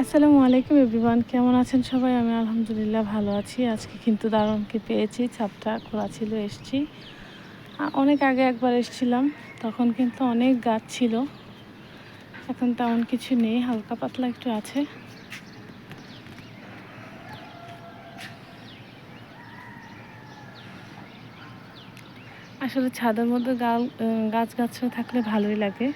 আসসালামু আলাইকুম এভরিওয়ান, কেমন আছেন সবাই? আমি আলহামদুলিল্লাহ ভালো আছি। আজকে কিন্তু দারুণকে পেয়েছি, ছাপটা খোলা ছিল, এসছি। অনেক আগে একবার এসছিলাম, তখন কিন্তু অনেক গাছ ছিল। এখন তেমন কিছু নেই, হালকা পাতলা একটু আছে। আসলে ছাদের মধ্যে গাছ গাছরা থাকলে ভালোই লাগে।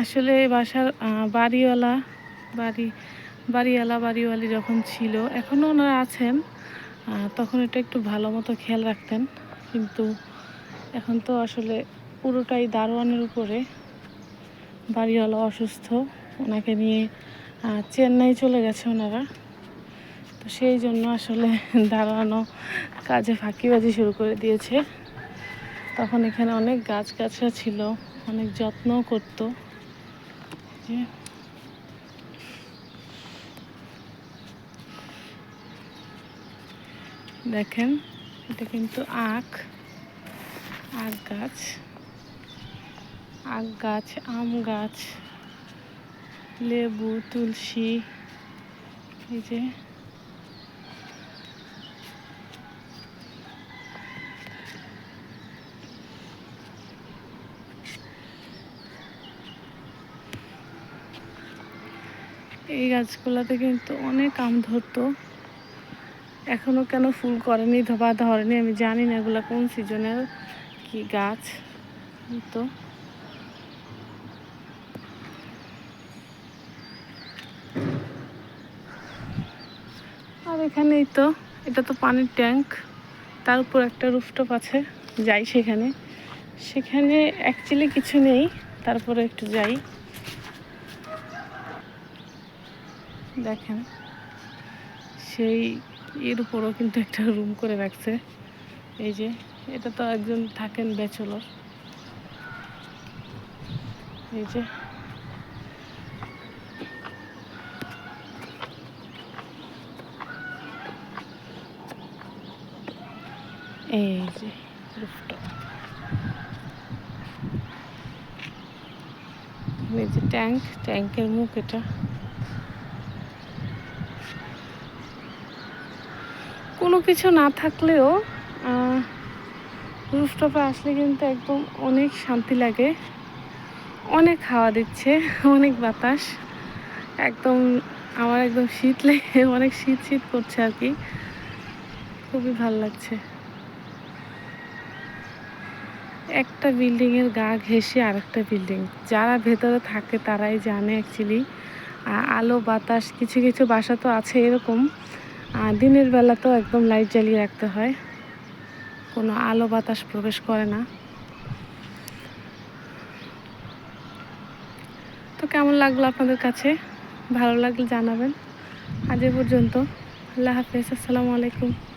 আসলে বাসার বাড়িওয়ালা, বাড়ি, বাড়িওয়ালা, বাড়িওয়ালি যখন ছিল এখনও ওনারা আছেন তখন এটা একটু ভালো মতো খেয়াল রাখতেন। কিন্তু এখন তো আসলে পুরোটাই দারোয়ানের উপরে। বাড়িওয়ালা অসুস্থ, ওনাকে নিয়ে চেন্নাই চলে গেছে ওনারা। তো সেই জন্য আসলে দাঁড়ানো কাজে ফাঁকিবাজি শুরু করে দিয়েছে। তখন এখানে অনেক গাছ গাছরা ছিল, অনেক যত্নও করতো। যে দেখেন এটা কিন্তু আখ আখ গাছ আখ গাছ আম গাছ লেবু তুলসী এই যে এই গাছগুলোতে কিন্তু অনেক আম ধরতো। এখনও কেন ফুল করেনি, ধোবা ধরেনি, আমি জানি না এগুলো কোন সিজনের কি গাছ। তো। আর এখানেই তো, এটা তো পানির ট্যাঙ্ক, তার উপর একটা রুফটপ আছে, যাই সেখানে। সেখানে অ্যাকচুয়ালি কিছু নেই, তারপরে একটু যাই। দেখেন। সেই এর উপরও কিন্তু একটা রুম করে রাখছে। এই যে, এটা তো একজন থাকেন ব্যাচলর এই যে। এই যে এই যে ট্যাঙ্ক ট্যাঙ্কের মুখ এটা। কোনো কিছু না থাকলেও রুফটপে আসলে কিন্তু একদম অনেক শান্তি লাগে। অনেক হাওয়া দিচ্ছে, অনেক বাতাস। একদম আমার একদম শীত লেগে, অনেক শীত শীত করছে আর কি। খুবই ভালো লাগছে। একটা বিল্ডিংয়ের গা ঘেসে আরেকটা বিল্ডিং যারা ভেতরে থাকে তারাই জানে অ্যাকচুয়ালি আলো, বাতাস, কিছু কিছু বাসা তো আছে এরকম। দিনের বেলা তো একদম লাইট জ্বালিয়ে রাখতে হয়। কোনো আলো বাতাস প্রবেশ করে না। তো কেমন লাগল আপনাদের কাছে? ভালো লাগলে জানাবেন। আজ পর্যন্ত। আল্লাহ হাফিজ। আসসালামু আলাইকুম।